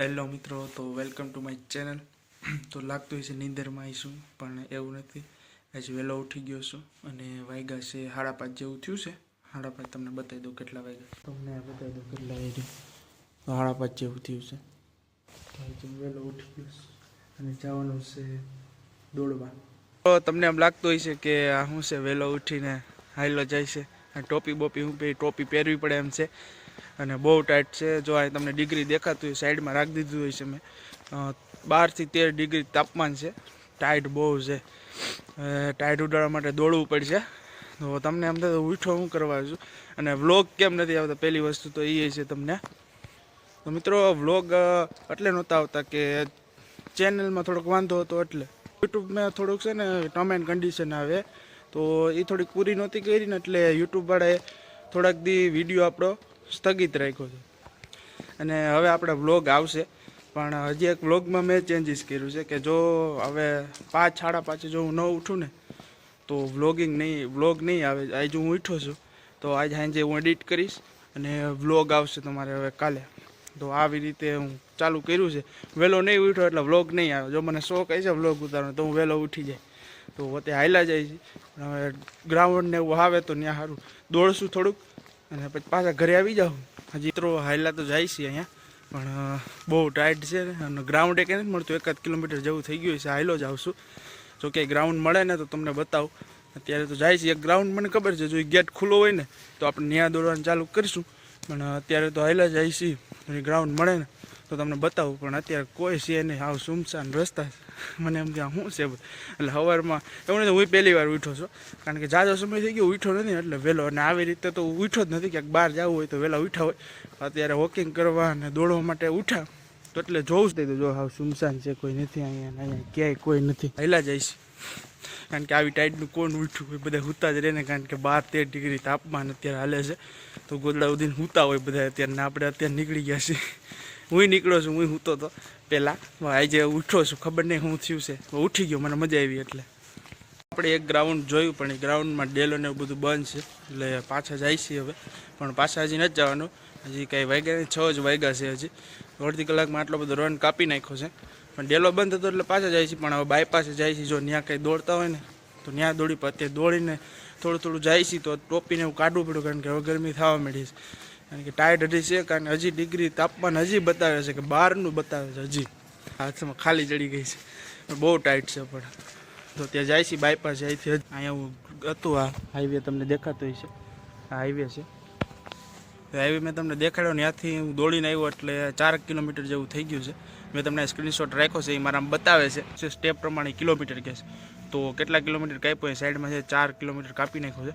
Hello મિત્રો તો welcome to my channel તો લાગતું હોય છે નીંદરમાં આવીશું પણ એવું નથી. આજે વહેલો ઉઠી ગયો છું અને વાગ્યા છે સાડા પાંચ જેવું થયું છે. સાડા પાંચ તમને બતાવી દઉં કેટલા વાગ્યા તમને બતાવી દઉં કેટલા વાગ્યા તો સાડા પાંચ જેવું થયું છે. તો આજે વહેલો ઉઠી ગયો છું અને જવાનું છે દોડવા. તો તમને એમ લાગતું હોય છે કે આ શું છે વહેલો ઉઠીને હાઈલો જાય છે. આ ટોપી બોપી હું ટોપી પહેરવી પડે એમ છે. અને બહુ ટાઈટ છે. જો અહીં તમને ડિગ્રી દેખાતું હોય સાઈડમાં રાખી દીધું હોય છે મેં. બારથી તેર ડિગ્રી તાપમાન છે. ટાઈટ બહુ છે. ટાઈટ ઉડાડવા માટે દોડવું પડશે. તો તમને એમ તો ઉઠો, હું કરવા છું? અને વ્લોગ કેમ નથી આવતા? પહેલી વસ્તુ તો એ છે તમને. તો મિત્રો વ્લોગ એટલે નહોતા આવતા કે ચેનલમાં થોડોક વાંધો હતો એટલે. યુટ્યુબમાં થોડુંક છે ને ટર્મ એન્ડ કન્ડિશન આવે. તો એ થોડીક પૂરી નહોતી કરી ને એટલે યુટ્યુબવાળાએ થોડાક દી વીડિયો આપણો સ્થગિત રાખ્યો છે. અને હવે આપણે વ્લોગ આવશે, પણ હજી એક વ્લોગમાં મેં ચેન્જીસ કર્યું છે કે જો હવે પાંચ, સાડા પાંચે જો હું ન ઉઠું ને, તો વ્લોગિંગ નહીં વ્લોગ નહીં આવે. આજે હું ઉઠ્યો છું, તો આજ સાંજે હું એડિટ કરીશ અને વ્લોગ આવશે તમારે હવે કાલે. તો આવી રીતે હું ચાલુ કર્યું છે. વહેલો નહીં ઉઠ્યો એટલે વ્લોગ નહીં આવે. જો મને શોખ છે વ્લોગ ઉતારવાનો, તો હું વહેલો ઉઠી જાય. તો વતે હાયલા જાય છે. હવે ગ્રાઉન્ડ ને એવું આવે તો ત્યાં સારું. દોડશું થોડુંક. અને પછી પાછા ઘરે આવી જાઉં. હજી તો હાયલા તો જાય છે અહીંયા. પણ બહુ ટાઈટ છે અને ગ્રાઉન્ડ એક નથી મળતું. એકાદ કિલોમીટર જેવું થઈ ગયું છે હાયલો જ આવશું જો કે ગ્રાઉન્ડ મળે ને તો તમને બતાવું. અત્યારે તો જાય છે. એક ગ્રાઉન્ડ મને ખબર છે, જો એ ગેટ ખુલ્લો હોય ને, તો આપણે ન્યા દોડવાનું ચાલુ કરીશું. પણ અત્યારે તો હાલ્યા જાય છે ગ્રાઉન્ડ મળે ને. તો તમને બતાવું, પણ અત્યારે કોઈ છે નહીં. આવ સુમસાન રસ્તા મને એમ કે શું છે એટલે સવારમાં એવું નથી હું પહેલી વાર ઉઠો છું. કારણ કે જાજો સમય થઈ ગયો ઉઠ્યો નથી એટલે વહેલો. અને આવી રીતે તો ઉઠો જ નથી. ક્યાંક બહાર જવું હોય તો વહેલા ઉઠા હોય. અત્યારે વોકિંગ કરવા અને દોડવા માટે ઉઠા તો એટલે જોવું જ તો જો હાવ સુમસાન છે, કોઈ નથી અહીંયા અહીંયા, ક્યાંય કોઈ નથી. પહેલાં જઈશ કારણ કે આવી ટાઈટનું કોણ ઉઠ્યું હોય, બધા હુતા જ રહે ને, કારણ કે બાર તેર ડિગ્રી તાપમાન અત્યારે હાલે છે. તો ગોદડા ઉદીને હુતા હોય બધા અત્યારે આપણે અત્યારે નીકળી ગયા છીએ. હું નીકળ્યો છું, હું સૂતો હતો પહેલાં આજે ઉઠ્યો છું, ખબર નહીં શું થયું છે. ઉઠી ગયો, મને મજા આવી એટલે. આપણે એક ગ્રાઉન્ડ જોયું, પણ એ ગ્રાઉન્ડમાં ડેલો ને એવું બધું બંધ છે. એટલે પાછા જાય છીએ હવે. પણ પાછા હજી નથી જવાનું. હજી કાંઈ વાગ્યા છ જ વાગ્યા છે હજી. અડધી કલાકમાં આટલો બધો રન કાપી નાખ્યો છે. પણ ડેલો બંધ હતો એટલે પાછા જાય છે પણ હવે બાયપાસે જાય છે જો ત્યાં કંઈ દોડતા હોય ને, તો ત્યાં દોડી અત્યારે દોડીને થોડું થોડું જાય છે તો ટોપીને એવું કાઢવું પડ્યું, કારણ કે હવે ગરમી થવા માંડી છે. કારણ કે ટાયર્ડ હજી છે, કારણ કે હજી ડિગ્રી તાપમાન હજી બતાવે છે કે બહારનું બતાવે છે હજી. હાથમાં ખાલી ચડી ગઈ છે. બહુ ટાઈટ છે પણ. તો ત્યાં જાય છે બાયપાસ અહીંથી છે. અહીંયા હું હતું આ હાઈવે તમને દેખાતો છે આ હાઈવે છે. હાઈવે મેં તમને દેખાડ્યો ને ત્યાંથી હું દોડીને આવ્યો એટલે ચાર કિલોમીટર જેવું થઈ ગયું છે. મેં તમને સ્ક્રીનશોટ રાખ્યો છે, એ મારા બતાવે છે. સ્ટેપ પ્રમાણે કિલોમીટર કહે છે. તો કેટલા કિલોમીટર કાપ્યો એ સાઈડમાં છે, ચાર કિલોમીટર કાપી નાખ્યો છે.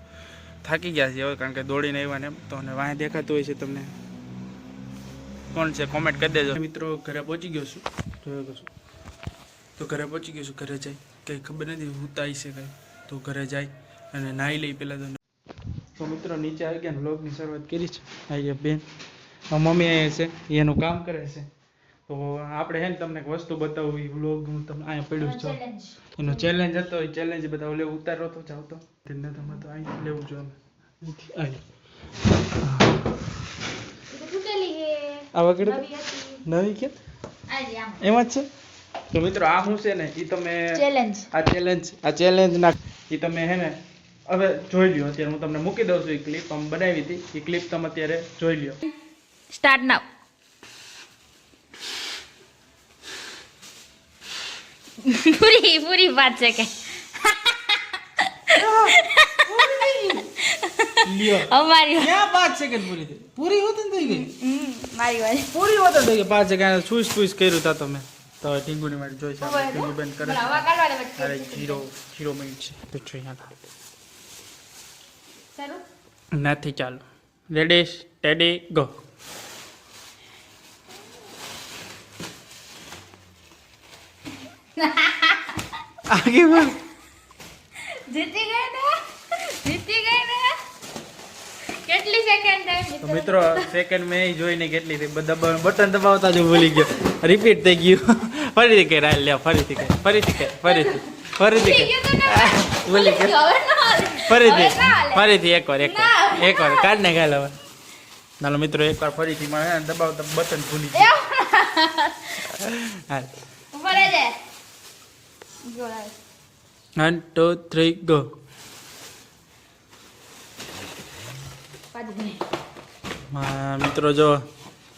થાકી ગયા છે હવે, કારણ કે દોડીને આવ્યા ને એમ. તો અને વાંહે દેખાતું હોય છે તમને. કોણ છે? કોમેન્ટ કરી દેજો. મિત્રો, ઘરે પહોંચી ગયો છું. જોયો છું. તો ઘરે પહોંચી ગયો છું, ઘરે જાય. કંઈ ખબર નથી હુતાઈ છે કંઈ તો ઘરે જાય અને નાહી લઈ પહેલાં તો. મિત્રો, નીચે આવી ગયા વ્લોગની શરૂઆત કરી છે. અહીંયા બેન મમ્મી અહીંયા છે, એનું કામ કરે છે. તો આપણે હે ને તમને એક વસ્તુ બતાવું વ્લોગ હું તમને અહીંયા પડ્યું છે. એનો ચેલેન્જ હતો એ ચેલેન્જ બતાવો લેવું ઉતારો તો જાવ તો. તેને તમે તો અહીં લેવું જો અમે આ વગેરે નવી કે? એમાં જ છે? તો મિત્રો આ શું છે ને એ તમે ચેલેન્જ આ ચેલેન્જ આ ચેલેન્જ ના એ તમે હે ને હવે જોઈ લ્યો. અત્યારે હું તમને મૂકી દઉં છું એ ક્લિપ અમે બનાવી હતી. એ ક્લિપ તમે અત્યારે જોઈ લ્યો. સ્ટાર્ટ નાવ પૂરી પૂરી વાત છે કે. અમારી ક્યાં પાંચ સેકન્ડ પૂરી થઈ? પૂરી હોતી થઈ ગઈ? મારી વાત. પૂરી હોત થઈ ગઈ. પાંચ સેકન્ડ છુઈસ છુઈસ કર્યું તા તમે. તો ટીંગુની માટે જોઈ છે ટીંગુ બેન કરે. અરે જીરો જીરો મિનિટ છે. નથી ચાલો. રેડી ટેડી ગો આગે બોલ જીતી ગઈ ને? જીતી ગઈ ને? કેટલી સેકન્ડ તો મિત્રો સેકન્ડ મેં જોઈને કેટલી થઈ? બધા બટન દબાવતા જ ભૂલી ગયો. રિપીટ થઈ ગયું. ફરીથી કે હાલ લે ફરીથી કે ફરીથી કે ફરીથી ફરીથી કે. ભૂલી ગયો ફરીથી ફરીથી એકવાર એકવાર એકવાર કાઢ ને ગાલ હવે. નાલો મિત્રો એકવાર ફરીથી મને દબાવતા બટન ભૂલી ગયું. હાલ. ઉપર જ છે. જોડાય. વન ટુ થ્રી ગો મિત્રો જો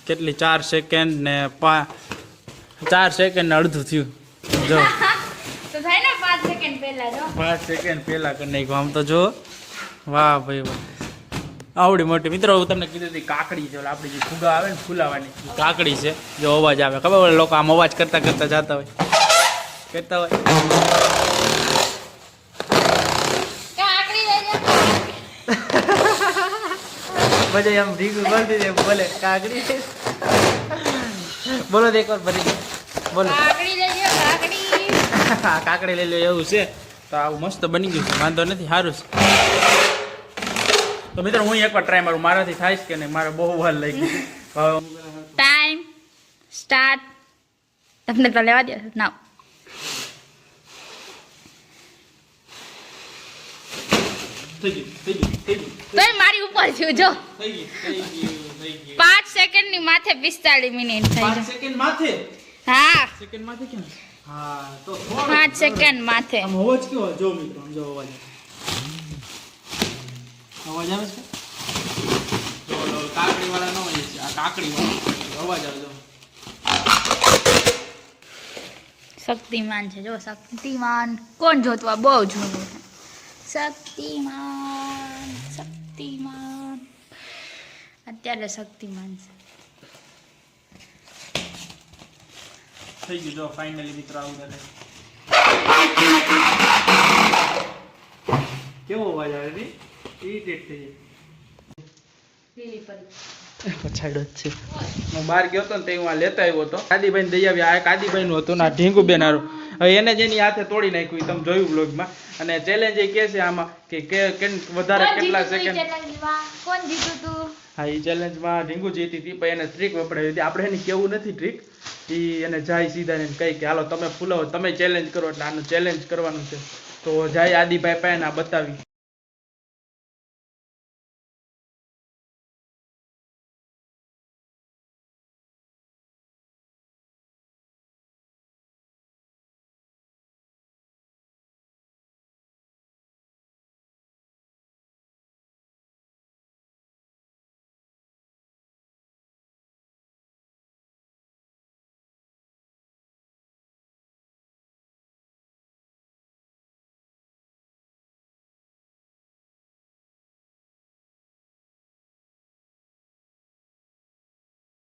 કેટલી ચાર સેકન્ડ ને પા ચાર સેકન્ડ ને અડધું થયું. જો. પાંચ સેકન્ડ પહેલા કરી નાખ્યું. આમ તો જો વાહ ભાઈ વાહ. આવડી મોટી. મિત્રો હું તમને કીધું હતી કાકડી છે આપણી જે ફુગા આવે ને ફૂલાવાની કાકડી છે. જો અવાજ આવે. ખબર લોકો આમ અવાજ કરતા કરતા જતા હોય. કરતા હોય. પછી એમ ભીગું બોલતી જાય બોલે કાકડી. બોલો તો એકવાર ભરી બોલો. કાકડી લઈ લો એવું છે? તો આવું મસ્ત બની ગયું છે વાંધો નથી સારું છે. તો મિત્રો હું એકવાર ટ્રાય મારું મારાથી થાય છે કે નહીં? મારે બહુ વાર લઈ ગઈ ટાઈમ સ્ટાર્ટ તમને તો લેવા દે નાવ થઈ ગયું થઈ ગયું થઈ ગયું તોય મારી ઉપર થયું જો. પાંચ સેકન્ડની માથે પિસ્તાળીસ મિનિટ થઈ પાંચ સેકન્ડ માથે? હા. સેકન્ડ માથે કેમ? હા તો પાંચ સેકન્ડ માથે. આમ અવાજ કેવો? જો મિત્રો જો અવાજ અવાજ આવે છે? જો કાકડી વાળા ન હોય છે. આ કાકડી વાળા અવાજ આવે જો. શક્તિમાન છે જો શક્તિમાન. કોણ જોતવા બહુ જૂનું છે. શક્તિમાન શક્તિમાન. અત્યારે શક્તિમાન છે. થઈ ગયું જો ફાઇનલી મિત્રો આવું કરે કેવો અવાજ આવે રે? ઇરિટેટ થઈ જાય. પછાડ્યો જ છે. હું બહાર ગયો હતો ને તે હું આ લેતા આવ્યો હતો. કાદીભાઈ દઈ આવ્યા. આ કાદીભાઈ નું હતું ના ઢીંગુ ઢીંગુબેન હારું. હવે એને જેની હાથે તોડી નાખ્યું તમે જોયું બ્લોગમાં અને ચેલેન્જ એ કે છે આમાં કે વધારે કેટલા સેકન્ડ કોણ જીતું તું? હા એ ચેલેન્જમાં ઢીંગુ જીતી હતી પણ એને ટ્રીક વપરાવી હતી. આપણે એને કેવું નથી ટ્રીક એ એને જાય સીધા ને કહી કે હાલો તમે ફૂલાવો તમે ચેલેન્જ કરો એટલે આનું ચેલેન્જ કરવાનું છે. તો જાય આદિભાઈ પાસે બતાવી.